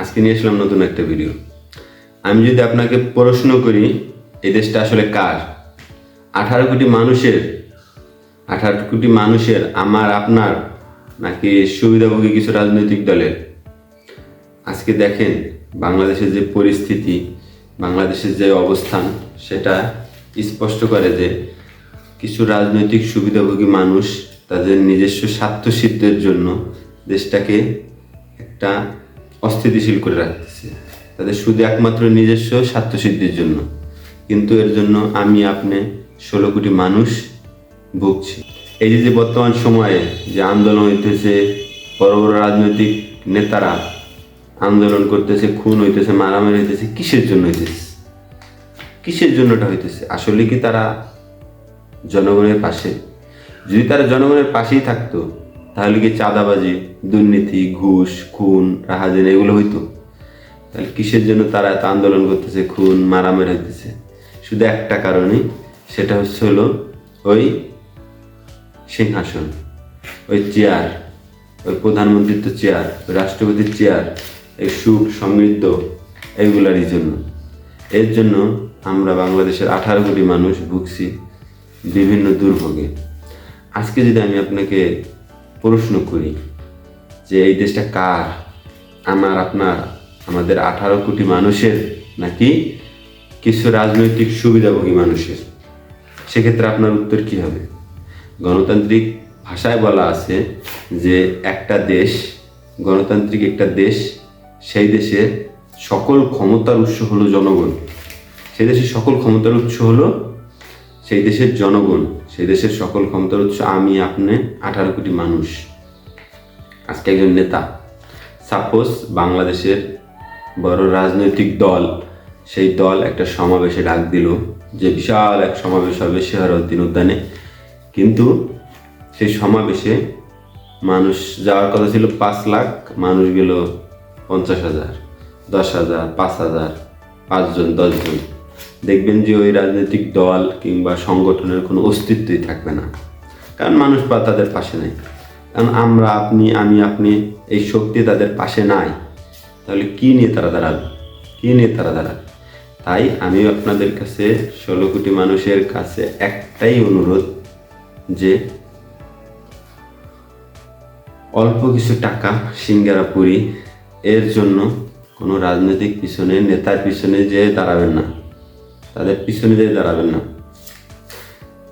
আজকে নিয়ে আসলাম নতুন একটা ভিডিও আমি যদি আপনাকে প্রশ্ন করি, এই দেশটা আসলে কার? আঠারো কোটি মানুষের, আঠারো কোটি মানুষের আমার, আপনার, নাকি সুবিধাভোগী কিছু রাজনৈতিক দলের? আজকে দেখেন, বাংলাদেশের যে পরিস্থিতি, বাংলাদেশের যে অবস্থান, সেটা স্পষ্ট করে যে কিছু রাজনৈতিক সুবিধাভোগী মানুষ তাদের নিজস্ব স্বার্থ সিদ্ধের জন্য দেশটাকে একটা অস্থিতিশীল করে রাখতেছে। তাদের শুধু একমাত্র নিজস্ব স্বার্থ সিদ্ধির জন্য। কিন্তু এর জন্য আমি আপনি ষোলো কোটি মানুষ ভুগছি। এই যে বর্তমান সময়ে যে আন্দোলন হইতেছে, বড় বড় রাজনৈতিক নেতারা আন্দোলন করতেছে, খুন হইতেছে, মারামারি হইতেছে, কিসের জন্য হইতেছে? কিসের জন্য এটা হইতেছে? আসলে কি তারা জনগণের পাশে? যদি তারা জনগণের পাশেই থাকতো তাহলে কি চাঁদাবাজি, দুর্নীতি, ঘুষ, খুন, রাহাজানি, এগুলো হইতো? তাহলে কিসের জন্য তারা এত আন্দোলন করতেছে, খুন, মারামারি হইতেছে? শুধু একটা কারণেই, সেটা হচ্ছে হলো ওই সিংহাসন, ওই চেয়ার, ওই প্রধানমন্ত্রীর তো চেয়ার রাষ্ট্রপতির চেয়ার, এই সুখ, সমৃদ্ধ এইগুলারই জন্য। এর জন্য আমরা বাংলাদেশের আঠারো কোটি মানুষ ভুগছি বিভিন্ন দুর্ভোগে। আজকে যদি আমি আপনাকে প্রশ্ন করি যে এই দেশটা কার? আমার, আপনার, আমাদের আঠারো কোটি মানুষের নাকি কিছু রাজনৈতিক সুবিধাভোগী মানুষের? সেক্ষেত্রে আপনার উত্তর কি হবে? গণতান্ত্রিক ভাষায় বলা আছে যে একটা দেশ, গণতান্ত্রিক একটা দেশ, সেই দেশের সকল ক্ষমতার উৎস হলো জনগণ। সেই দেশের সকল ক্ষমতার উৎস হলো সেই দেশের জনগণ, সেই দেশের সকল ক্ষমতার উৎস, আমি আপনি আঠারো কোটি মানুষ। আজকে একজন নেতা। সাপোজ বাংলাদেশের বড় রাজনৈতিক দল, সেই দল একটা সমাবেশে ডাক দিল যে বিশাল এক সমাবেশ হবে শেহরউদ্দিন উদ্যানে। কিন্তু সেই সমাবেশে মানুষ যাওয়ার কথা ছিল পাঁচ লাখ, মানুষ গেল পঞ্চাশ হাজার, দশ হাজার, পাঁচ হাজার, পাঁচজন, দশজন। দেখবেন যে ওই রাজনৈতিক দল কিংবা সংগঠনের কোনো অস্তিত্বই থাকবে না। কারণ মানুষ বা তাদের পাশে নেই। কারণ আমরা, আপনি, আমি, আপনি এই শক্তি তাদের পাশে নাই। তাহলে কি নিয়ে তারা দাঁড়াবে কি নিয়ে তারা দাঁড়াবে তাই আমি আপনাদের কাছে ষোলো কোটি মানুষের কাছে একটাই অনুরোধ যে অল্প কিছু টাকা সিঙ্গারা পুরি এর জন্য কোনো রাজনৈতিক পিছনে, নেতার পিছনে যে দাঁড়াবেন না। তাদের পিছনে যে দাঁড়াবেন না।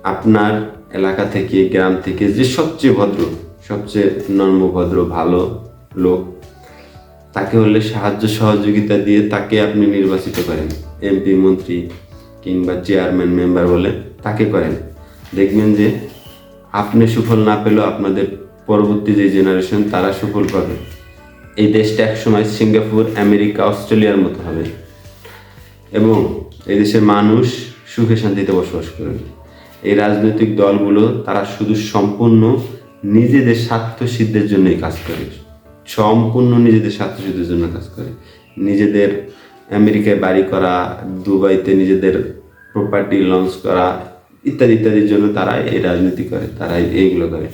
আপনার এলাকা থেকে, গ্রাম থেকে যে সবচেয়ে ভদ্র, সবচেয়ে নম্রভদ্র ভালো লোক, তাকে হলে সাহায্য সহযোগিতা দিয়ে তাকে আপনি নির্বাচিত করেন। এমপি মন্ত্রী কিংবা চেয়ারম্যান মেম্বার বলে তাকে করেন। দেখবেন যে আপনি সুফল না পেলেও আপনাদের পরবর্তী যে জেনারেশন তারা সুফল পাবে। এই দেশটা একসময় সিঙ্গাপুর, আমেরিকা, অস্ট্রেলিয়ার মতো হবে। এবং এই দেশের মানুষ সুখে শান্তিতে বসবাস করবে এই রাজনৈতিক দলগুলো, তারা শুধু সম্পূর্ণ নিজেদের স্বার্থ সিদ্ধের জন্যই কাজ করে। সম্পূর্ণ নিজেদের স্বার্থ সিদ্ধের জন্য কাজ করে। নিজেদের আমেরিকায় বাড়ি করা, দুবাইতে নিজেদের প্রপার্টি লঞ্চ করা, ইত্যাদি, ইত্যাদির জন্য তারা এই রাজনীতি করে, তারা এইগুলো করে।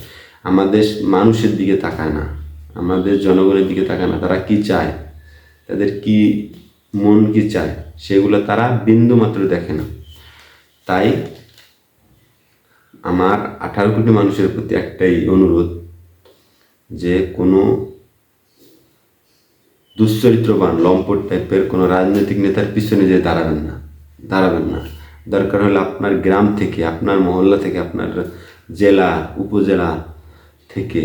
আমাদের মানুষের দিকে তাকায় না। আমাদের জনগণের দিকে তাকায় না। তারা কি চায়? তাদের কি মন কি চায়, সেগুলো তারা বিন্দু মাত্র দেখে না। তাই আমার আঠারো কোটি মানুষের প্রতি একটাই অনুরোধ যে কোনো দুশ্চরিত্রবান, লম্পট টাইপের কোনো রাজনৈতিক নেতার পিছনে যে দাঁড়াবেন না দাঁড়াবেন না। দরকার হলে আপনার গ্রাম থেকে, আপনার মহল্লা থেকে, আপনার জেলা, উপজেলা থেকে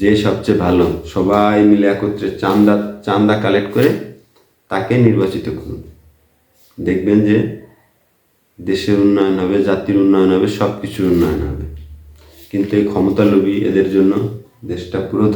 যে সবচেয়ে ভালো, সবাই মিলে একত্রে চান্দা চান্দা কালেক্ট করে তাকে নির্বাচিত করুন। দেখবেন যে দেশের উন্নয়ন হবে, জাতির উন্নয়ন হবে সব কিছুর উন্নয়ন হবে। কিন্তু এই ক্ষমতালোভী এদের জন্য দেশটা পুরো